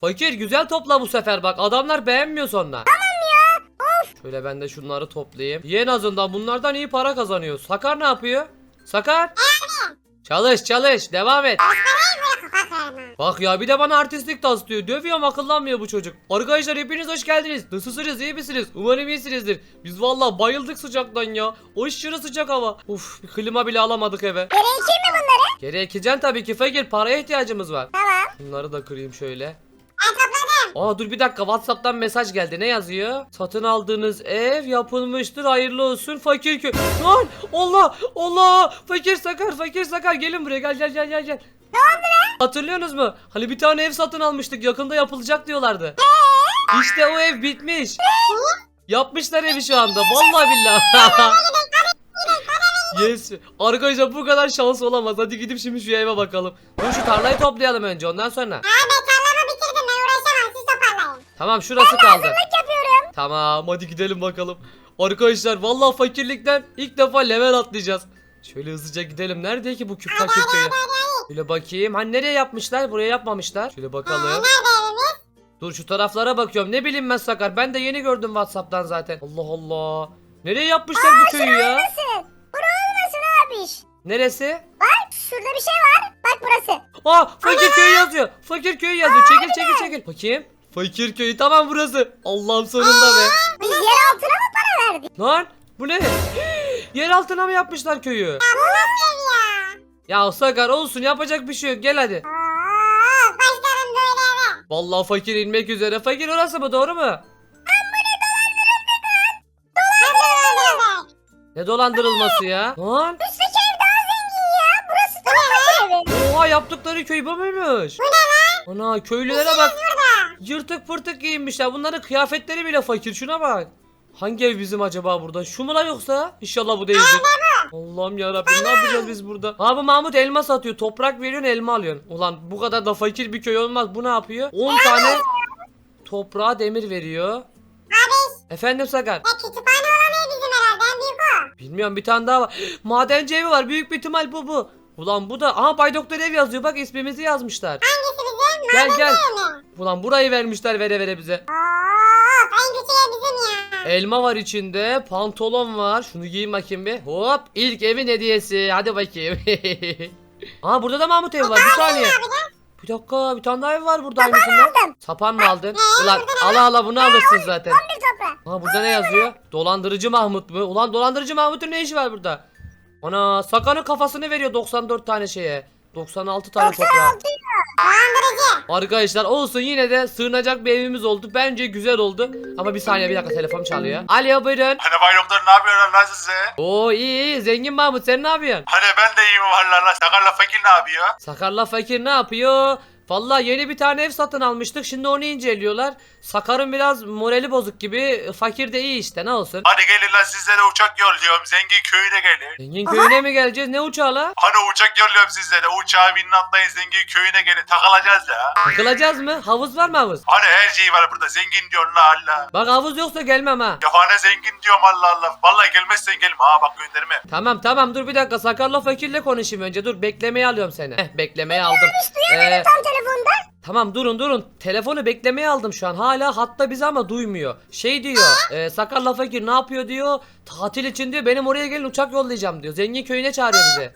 Fakir güzel topla bu sefer bak adamlar beğenmiyor sonra. Tamam ya. Of. Şöyle ben de şunları toplayayım. İyi en azından bunlardan iyi para kazanıyor. Sakar ne yapıyor? Sakar? Çalış çalış devam et. Bak ya bir de bana artistlik taslıyor. Dövüyorum akıllanmıyor bu çocuk. Arkadaşlar hepiniz hoş geldiniz. Nasılsınız iyi misiniz? Umarım iyisinizdir. Biz valla bayıldık sıcaktan ya. O aşırı sıcak hava. Uf bir klima bile alamadık eve. Gerekir mi bunları? Geri ekeceksin tabii ki fakir. Paraya ihtiyacımız var. Tamam. Bunları da kırayım şöyle. Aa dur bir dakika Whatsapp'tan mesaj geldi. Ne yazıyor? Satın aldığınız ev yapılmıştır. Hayırlı olsun fakir kö... Lan Allah Allah fakir sakar fakir sakar gelin buraya gel gel gel gel gel. Ne oldu lan? Hatırlıyorsunuz mu? Hani bir tane ev satın almıştık yakında yapılacak diyorlardı. İşte o ev bitmiş. Yapmışlar evi şu anda. Vallahi billahi. yes. Arkadaşlar bu kadar şans olamaz. Hadi gidip şimdi şu eve bakalım. Dur şu tarlayı toplayalım önce ondan sonra. Ha ben tarlamı bitirdim ben uğraşamam siz toparlayın. Tamam şurası kaldı. Hazırlık yapıyorum. Tamam hadi gidelim bakalım. Arkadaşlar vallahi fakirlikten ilk defa level atlayacağız. Şöyle hızlıca gidelim. Nerede ki bu kü- fakir köyü? Şöyle bakayım. Hani nereye yapmışlar? Buraya yapmamışlar. Şöyle bakalım. Dur şu taraflara bakıyorum. Ne bileyim ben Sakar. Ben de yeni gördüm Whatsapp'tan zaten. Allah Allah. Nereye yapmışlar bu köyü ya? Burası. Bura olmasın abiş. Neresi? Bak şurada bir şey var. Bak burası. Aa fakir köyü yazıyor. Fakir köyü yazıyor. Çekil çekil çekil. Bakayım. Fakir köyü tamam burası. Allah'ım sonunda be. Biz yer altına mı para verdik? Lan bu ne? Yer altına mı yapmışlar köyü? Ya? Ya Sakar olsun yapacak bir şey yok. Gel hadi. Aa, başlarım böyle eve. Vallahi fakir inmek üzere. Fakir orası mı doğru mu? Ne dolandırılması ya? Lan Üstteki ev daha zengin ya. Burası daha fakir evi. oha yaptıkları köy bu muymuş? Bu ne lan? Ana köylülere bak. Yırtık pırtık giyinmişler. Bunların kıyafetleri bile fakir. Şuna bak. Hangi ev bizim acaba burada? Şu mu yoksa? İnşallah bu değildir. Allah'ım ya ne yapacağız biz burada? Abi Mahmut elma satıyor. Toprak veriyorsun elma alıyorsun. Ulan bu kadar da fakir bir köy olmaz. Bu ne yapıyor? 10 tane toprağa demir veriyor. Abi Efendim Sakar. ya kütüphane olan ev bizim herhalde. En büyük o. Bilmiyorum bir tane daha var. Madenci evi var. Büyük bir ihtimal bu bu. Ulan bu da aha Bay Doktor ev yazıyor. Bak ismimizi yazmışlar. Hangisi bizim? Gel, gel. evi mi? Ulan burayı vermişler vere vere bize. Of en ev bizim ya. Elma var içinde, pantolon var. Şunu giyeyim bakayım bir. Hop, ilk evin hediyesi. Hadi bakayım. Aa burada da Mahmut evi var. Bir saniye. Bir dakika, bir tane daha ev var burada aynısından. Sapan mı aldın? Ulan ala ala bunu alırsın zaten. Bir toprak. Aa burada ne yazıyor? Dolandırıcı Mahmut mu? Ulan dolandırıcı Mahmut'un ne işi var burada? Ana Sakan'ın kafasını veriyor 94 tane şeye. 96 tane toprağa. Dolandırıcı. Arkadaşlar olsun yine de sığınacak bir evimiz oldu. Bence güzel oldu. Ama bir saniye bir dakika telefon çalıyor. Alo buyurun. Hani Bay Doktor ne yapıyorsun lan size? Oo iyi iyi zengin Mahmut sen ne yapıyorsun? Hani ben de iyiyim valla lan. Sakarla fakir ne yapıyor? Sakarla fakir ne yapıyor? Vallahi yeni bir tane ev satın almıştık. Şimdi onu inceliyorlar. Sakar'ın biraz morali bozuk gibi. Fakir de iyi işte ne olsun. Hadi gelin lan sizlere uçak yolluyorum. Zengin köyüne gelin. Zengin köyüne mi geleceğiz? Ne uçağı la? Hani uçak yolluyorum sizlere. Uçağa binin atlayın zengin köyüne gelin. Takılacağız ya. Takılacağız mı? Havuz var mı havuz? Hani her şey var burada. Zengin diyorsun la Allah. Bak havuz yoksa gelmem ha. Ya hani zengin diyorum Allah Allah. Vallahi gelmezsen gelme. Ha bak gönderme. Tamam tamam dur bir dakika Sakarla fakirle konuşayım önce. Dur beklemeye alıyorum seni. Heh beklemeye aldım. Ee, telefonda. Tamam durun durun. Telefonu beklemeye aldım şu an. Hala hatta bizi ama duymuyor. Şey diyor. E, Sakarla Fakir ne yapıyor diyor. Tatil için diyor benim oraya gelin uçak yollayacağım diyor. Zengin köyüne çağırıyor bizi.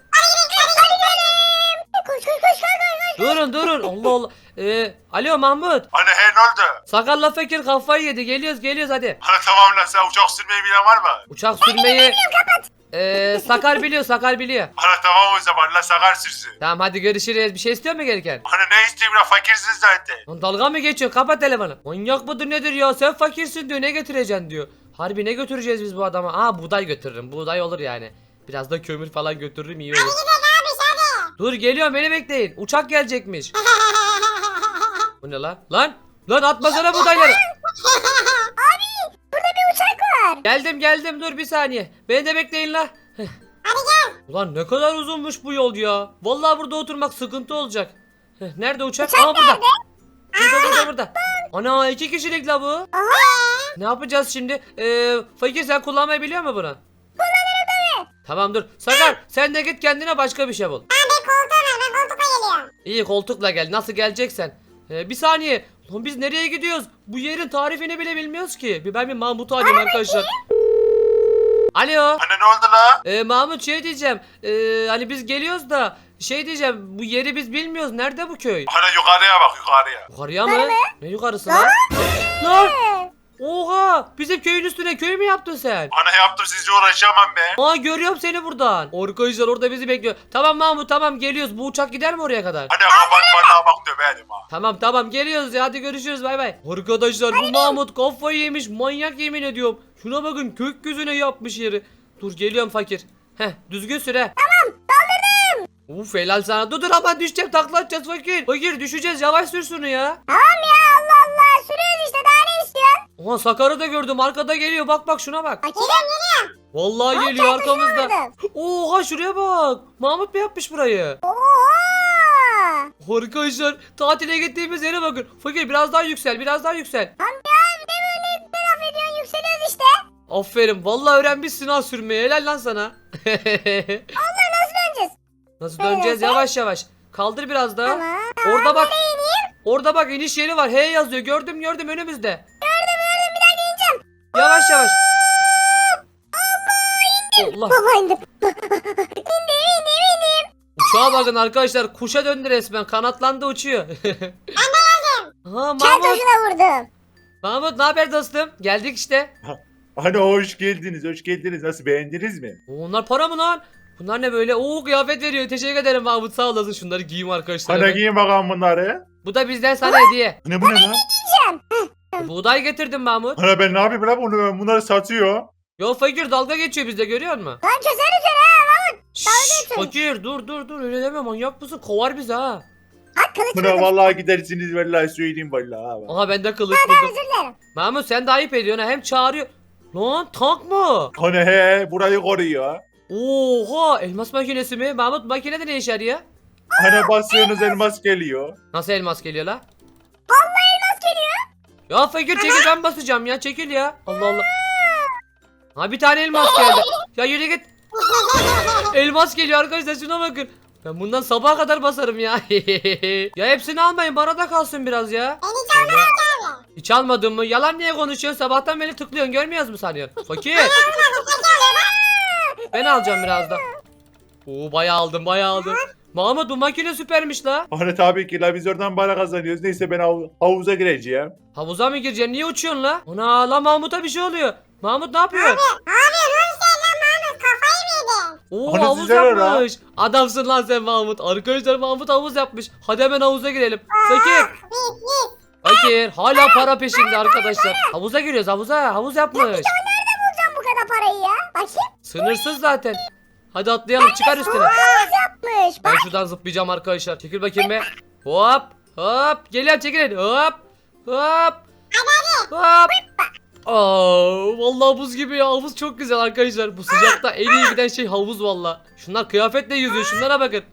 Koş koş koş koş koş. Durun durun. Allah Allah. E, alo Mahmut. Hani he ne oldu? Sakarla Fakir kafayı yedi. Geliyoruz geliyoruz hadi. Hani tamam lan sen uçak sürmeyi bilen var mı? Uçak sürmeyi... E, Sakar biliyor Sakar biliyor. Hani tamam o zaman la sakar sürsün. Tamam hadi görüşürüz. Bir şey istiyor mu gelirken? Hani ne isteyeyim la fakirsin zaten. Lan dalga mı geçiyorsun? Kapat telefonu. Manyak mıdır nedir ya? Sen fakirsin diyor. Ne getireceksin diyor. Harbi ne götüreceğiz biz bu adama? Aa buğday götürürüm. Buğday olur yani. Biraz da kömür falan götürürüm iyi olur. Gidelim abi hadi. Dur geliyorum beni bekleyin. Uçak gelecekmiş. Bu ne lan? Lan! Lan atmasana buğdayları. Geldim geldim dur bir saniye. Beni de bekleyin la. Hadi gel. Ulan ne kadar uzunmuş bu yol ya. Vallahi burada oturmak sıkıntı olacak. Heh, Nerede uçak? Uçak Aa burada. nerede? Burada burada burada. Ana iki kişilik la bu. Oha. Ne yapacağız şimdi? Ee, fakir sen kullanmayı biliyor musun bunu? Kullanırım tabii. Tamam dur. Sakar sen de git kendine başka bir şey bul. Ben bir koltuğa ver ben koltuğa geliyorum. İyi koltukla gel. Nasıl geleceksen. Ee, bir saniye. Lan biz nereye gidiyoruz? Bu yerin tarifini bile bilmiyoruz ki. Bir ben bir Mahmut'u arayayım arkadaşlar. Alo. Hani ne oldu la? Ee, Mahmut şey diyeceğim. Ee, hani biz geliyoruz da şey diyeceğim. Bu yeri biz bilmiyoruz. Nerede bu köy? Hani yukarıya bak yukarıya. Yukarıya mı? Ne yukarısı lan? Lan! Oha! Bizim köyün üstüne köy mü yaptın sen? Hani yaptım sizce uğraşamam ben. Aa görüyorum seni buradan. Arkadaşlar orada bizi bekliyor. Tamam Mahmut tamam geliyoruz. Bu uçak gider mi oraya kadar? Hani kapat valla bak döverim ha. Tamam tamam geliyoruz ya hadi görüşürüz bay bay. Arkadaşlar bu Mahmut kafayı yemiş manyak yemin ediyorum. Şuna bakın gökyüzüne yapmış yeri. Dur geliyorum fakir. Heh düzgün süre. Uf helal sana. Dur dur aman düşeceğim takla atacağız fakir. Fakir düşeceğiz yavaş sür şunu ya. Tamam ya Allah Allah sürüyoruz işte daha Oha Sakar'ı da gördüm arkada geliyor bak bak şuna bak. Bak geliyorum geliyorum. Vallahi geliyor arkamızda. Gördüm. Oha şuraya bak. Mahmut mu yapmış burayı? Oha. Arkadaşlar tatile gittiğimiz yere bakın. Fakir biraz daha yüksel biraz daha yüksel. Bir de böyle laf ediyorsun yükseliyoruz işte. Aferin vallahi öğrenmişsin ha sürmeyi helal lan sana. Allah nasıl döneceğiz? Nasıl döneceğiz yavaş yavaş. Kaldır biraz daha. Tamam. Orada bak. Orada bak iniş yeri var. H yazıyor. Gördüm gördüm önümüzde. Yavaş yavaş. Allah. Baba indim. indim indim indim. Uçağa bakın arkadaşlar. Kuşa döndü resmen. Kanatlandı uçuyor. Ha Kel Mahmut. taşına vurdum. Mahmut ne haber dostum? Geldik işte. Hani hoş geldiniz, hoş geldiniz. Nasıl beğendiniz mi? Oo, Onlar para mı lan? Bunlar ne böyle? Oo kıyafet veriyor. Teşekkür ederim Mahmut sağ olasın. Şunları giyeyim arkadaşlar. Hani giyin bakalım bunları. Bu da bizden sana hediye. Hani bu ne lan? Diyeceğim. Buğday getirdim Mahmut. Hani ben ne yapayım lan bunu, ben bunları satıyor. Yo fakir dalga geçiyor bizde görüyor musun? Lan keseriz seni ha. Şşş, geçiyor. fakir dur dur dur öyle deme manyak mısın kovar bizi ha. Ha kılıç Buna vurdum. vallahi gidersiniz vallahi söyleyeyim vallahi. Aha ben de kılıç Ben buldum. özür dilerim. Mahmut sen de ayıp ediyorsun ha hem çağırıyor. Lan tank mı? Hani he burayı koruyor. Oha elmas makinesi mi? Mahmut makinede ne işe yarıyor? Hani basıyorsunuz elmas geliyor. Nasıl elmas geliyor la? Ya fakir çekil ben basacağım ya çekil ya. Allah Allah. Ha bir tane elmas geldi. Ya yürü git. elmas geliyor arkadaşlar şuna bakın. Ben bundan sabaha kadar basarım ya. ya hepsini almayın bana da kalsın biraz ya. Beni çalmıyor Hiç almadın mı? Yalan niye konuşuyorsun? Sabahtan beri tıklıyorsun görmüyoruz mu sanıyorsun? Fakir. ben alacağım biraz da. Oo bayağı aldım bayağı aldım. Mahmut bu makine süpermiş la. Hani tabii ki la biz oradan para kazanıyoruz. Neyse ben hav- havuza gireceğim. Havuza mı gireceksin? Niye uçuyorsun la? Ana la Mahmut'a bir şey oluyor. Mahmut ne yapıyor? Abi dur sen lan Mahmut kafayı mı yedin? Oo Hani havuz la? yapmış. Adamsın lan sen Mahmut. Arkadaşlar Mahmut havuz yapmış. Hadi hemen havuza girelim. Fakir. Git git. Fakir. Hala para peşinde arkadaşlar. Havuza giriyoruz havuza. Havuz yapmış. Nerede bulacağım bu kadar parayı ya? Bakayım. Sınırsız zaten. Hadi atlayalım çıkar üstüne. Yapmış. Ben şuradan zıplayacağım arkadaşlar. Çekil bakayım be. Hop. Hop. Geliyor çekilin. Hop. Hop. Hop. Aa, vallahi buz gibi ya. Havuz çok güzel arkadaşlar. Bu sıcakta en iyi giden şey havuz vallahi. Şunlar kıyafetle yüzüyor. Şunlara bakın.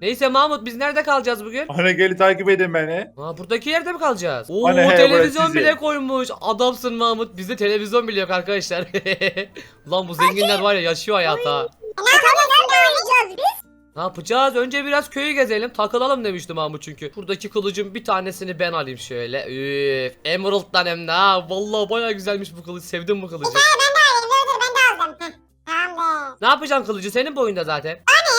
Neyse Mahmut biz nerede kalacağız bugün? Hani gelin takip edin beni. Aa, buradaki yerde mi kalacağız? Oo Hani he, televizyon burası bile sizin. koymuş. Adamsın Mahmut. Bizde televizyon bile yok arkadaşlar. Ulan bu zenginler var ya yaşıyor hayata. ha. Oynayacağız biz? Ne yapacağız? Önce biraz köyü gezelim. Takılalım demişti Mahmut çünkü. Buradaki kılıcın bir tanesini ben alayım şöyle. Üf. Emerald'dan hem de ha. Vallahi baya güzelmiş bu kılıç. Sevdim bu kılıcı. Ben de alayım dur dur ben de aldım. Heh, Tamam be. Ne yapacaksın kılıcı? Senin boyunda zaten. La?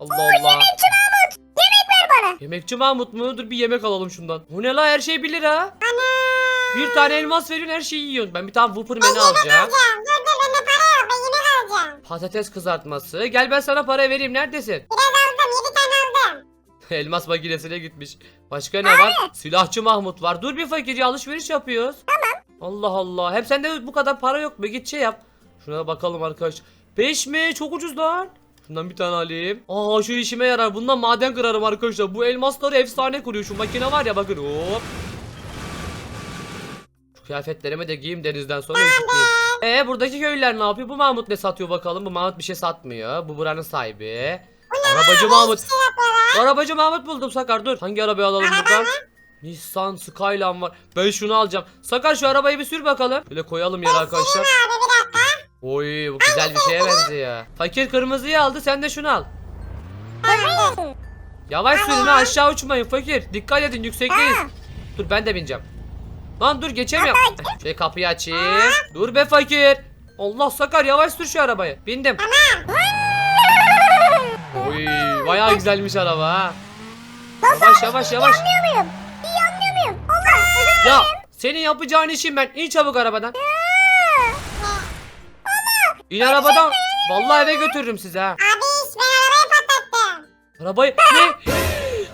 Allah Allah. Yemekçi Mahmut. Yemek ver bana. Yemekçi Mahmut mu? Dur bir yemek alalım şundan. Bu ne la? Her şey bilir ha. Ana. Bir tane elmas veriyorsun her şeyi yiyorsun. Ben bir tane Whopper menü alacağım. Dur dur bende para yok ben yemek alacağım. Patates kızartması. Gel ben sana para vereyim. Neredesin? Biraz aldım 7 tane aldım. Elmas makinesine gitmiş. Başka ne var? Silahçı Mahmut var. Dur bir fakir ya, alışveriş yapıyoruz. Tamam. Allah Allah. Hem sende bu kadar para yok mu? Git şey yap. Şuna bakalım arkadaş. 5 mi? Çok ucuz lan. Şundan bir tane alayım. Aa şu işime yarar. Bundan maden kırarım arkadaşlar. Bu elmasları efsane kuruyor. Şu makine var ya bakın. Hop. Şu kıyafetlerimi de giyeyim denizden sonra üşütmeyeyim. Ee buradaki köylüler ne yapıyor? Bu Mahmut ne satıyor bakalım? Bu Mahmut bir şey satmıyor. Bu buranın sahibi. Arabacı Mahmut. Şey. Arabacı Mahmut buldum Sakar dur. Hangi arabayı alalım buradan? Nissan Skyline var. Ben şunu alacağım. Sakar şu arabayı bir sür bakalım. Böyle koyalım yere arkadaşlar. Abi. Oy bu güzel bir şeye benziyor. Fakir kırmızıyı aldı sen de şunu al. Tamam. Yavaş sürün ha aşağı uçmayın fakir. Dikkat edin yüksekteyiz. Dur ben de bineceğim. Lan dur geçemiyorum. Şöyle kapıyı açayım. Dur be fakir. Allah sakar yavaş sür şu arabayı. Bindim. Oy bayağı güzelmiş araba ha. Yavaş yavaş yavaş. Anlıyor muyum? İyi anlıyor muyum? Allah. Ya senin yapacağın işim ben. İn çabuk arabadan. İn arabadan. Vallahi eve götürürüm sizi ha. Abi ben arabayı patlattım. Arabayı ne?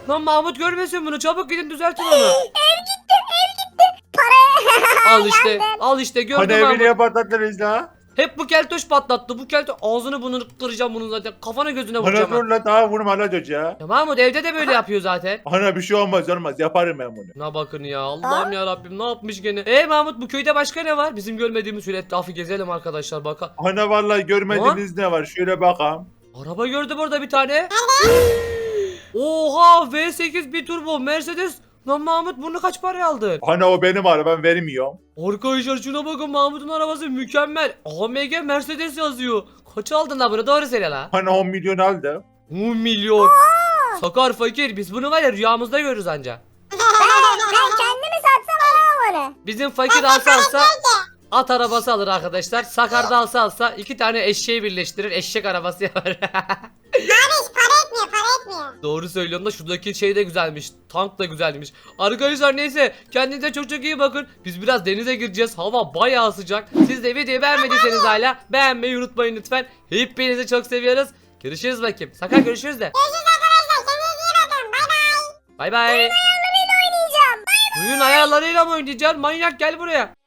Lan Mahmut görmesin bunu. Çabuk gidin düzeltin onu. Ev gitti ev gitti. Para. Al işte. Al işte gördün evi Mahmut. niye patlattınız la? Hep bu keltoş patlattı. Bu keltoş ağzını bunu kıracağım bunun zaten. Kafana gözüne vuracağım. dur ha. la daha vurma la çocuğa. Ya Mahmut evde de böyle yapıyor zaten. Ana bir şey olmaz olmaz yaparım ben bunu. Ne bakın ya Allah'ım ya Rabbim ne yapmış gene. E Mahmut bu köyde başka ne var? Bizim görmediğimiz şöyle etrafı gezelim arkadaşlar bakalım. Ana vallahi görmediğiniz ne var şöyle bakalım. Araba gördüm orada bir tane. Oha V8 bir turbo Mercedes. Lan Mahmut bunu kaç paraya aldın? Ana o benim arabam vermiyorum. Arkadaşlar şuna bakın Mahmut'un arabası mükemmel. AMG Mercedes yazıyor. Kaç aldın lan bunu doğru söyle la. Ana 10 milyon aldım. 10 milyon. Sakar fakir biz bunu var ya rüyamızda görürüz anca. Ben, ben kendimi satsam alamam onu. Bizim fakir alsa alsa at arabası alır arkadaşlar. Sakar da alsa alsa iki tane eşeği birleştirir eşek arabası yapar. Abi para etmiyor para etmiyor. Doğru söylüyorsun da şuradaki şey de güzelmiş. Tank da güzelmiş. Arkadaşlar neyse kendinize çok çok iyi bakın. Biz biraz denize gireceğiz. Hava bayağı sıcak. Siz de videoyu beğenmediyseniz hala beğenmeyi unutmayın lütfen. Hepinizi çok seviyoruz. Görüşürüz bakayım. Sakar görüşürüz de. Görüşürüz arkadaşlar kendinize iyi bakın bay bay. Bay bay. Oyunlarıyla oynayacağım. Oyun ayarlarıyla mı oynayacaksın? Manyak gel buraya.